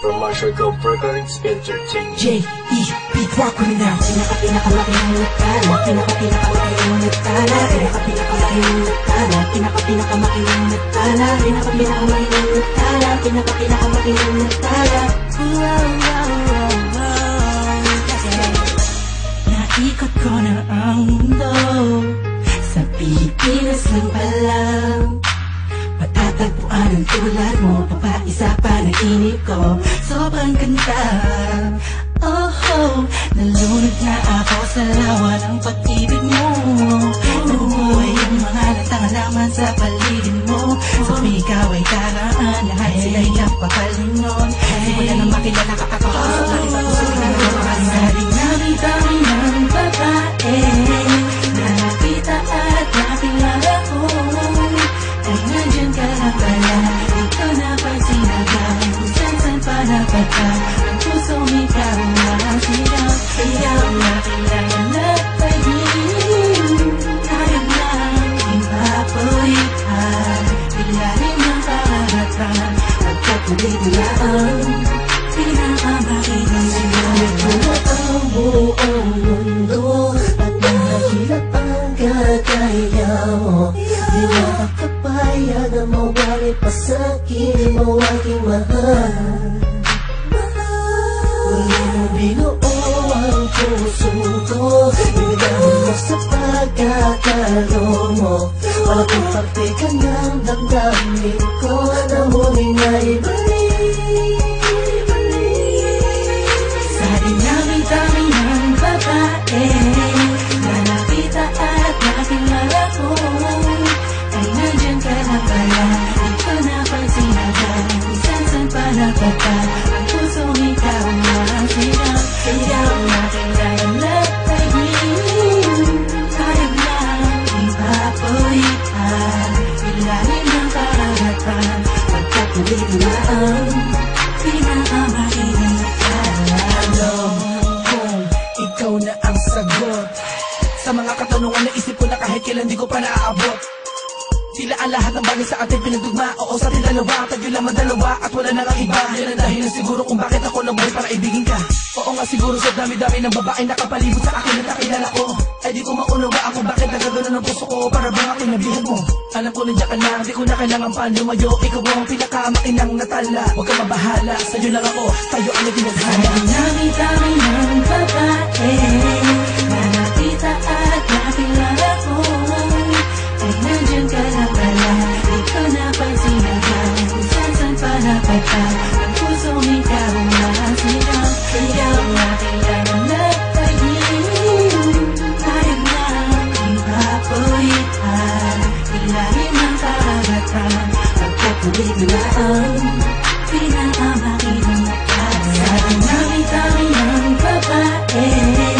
From Marshall Gold Recordings Entertainment. J.E.B. Rock me now Pinaka pinakamalaki ng nagtala Pinaka pinakamalaki ng nagtala Pinaka pinakamalaki ng nagtala Pinaka pinakamalaki ng nagtala Pinaka pinakamalaki ng nagtala Pinaka pinakamalaki ng nagtala Naikot ko na ang mundo Sa Pilipinas lang pala Matatagpuan ang tulad mo Papaisa pa ng inip ko. Sobrang ganda. Oh, oh Nalunod na ako sa lawa ng pag-ibig mo. Nabubuhay ang mga natangalaman sa paligid mo. Sa ikaw ay daraan Lahat sila'y napapalingon Simula nang makilala ka ako Sa langit napadpa Ang pusong ikaw ang sigaw Ikaw na kilala at pag-ibig Kaya lang ipapulitan Bilalim ng karagatan Pagkat nabigla ang pinakamakitang sigaw Ito ang buong mundo At mahirap ang mo Di makakapayag na mawali pa sa akin mo mahal binuo ang puso ko Binigahan mo sa pagkakalo mo Wala kong parte ka ng damdamin ko Na muli na ibalik Sa dinami-dami ng babae Na nakita at nakilala ko Ay nandyan ka na pala Di ko napansin agad Kung saan-saan pa napata ang pinakamakinig Alam kong ikaw na ang sagot Sa mga katanungan na isip ko na kahit ko pa naaabot ang lahat ng bagay sa ating pinagdugma Oo sa ating dalawa, tayo lamang dalawa wala na iba Yan ang siguro kung bakit ako nabuhay para ibigin ka Oo nga siguro sa dami-dami ng babae nakapalibot sa akin at nakilala ko. Ay di ko maunawa ako bakit nagagano ng puso ko Para bang aking nabihan mo? Alam ko nandiyan ka na, di ko na kailangan pa lumayo Ikaw ang pinakamakinang natala. Huwag ka mabahala, sa'yo lang ako. Tayo ang nagtinadhana Dami-dami ng babae Na nakita at nakilala ko. Ay nandyan ka na pala. Di ko napansin agad Kung saan-saan pa napata nabigla ang pinakamakinang Sa dinami-dami ng babae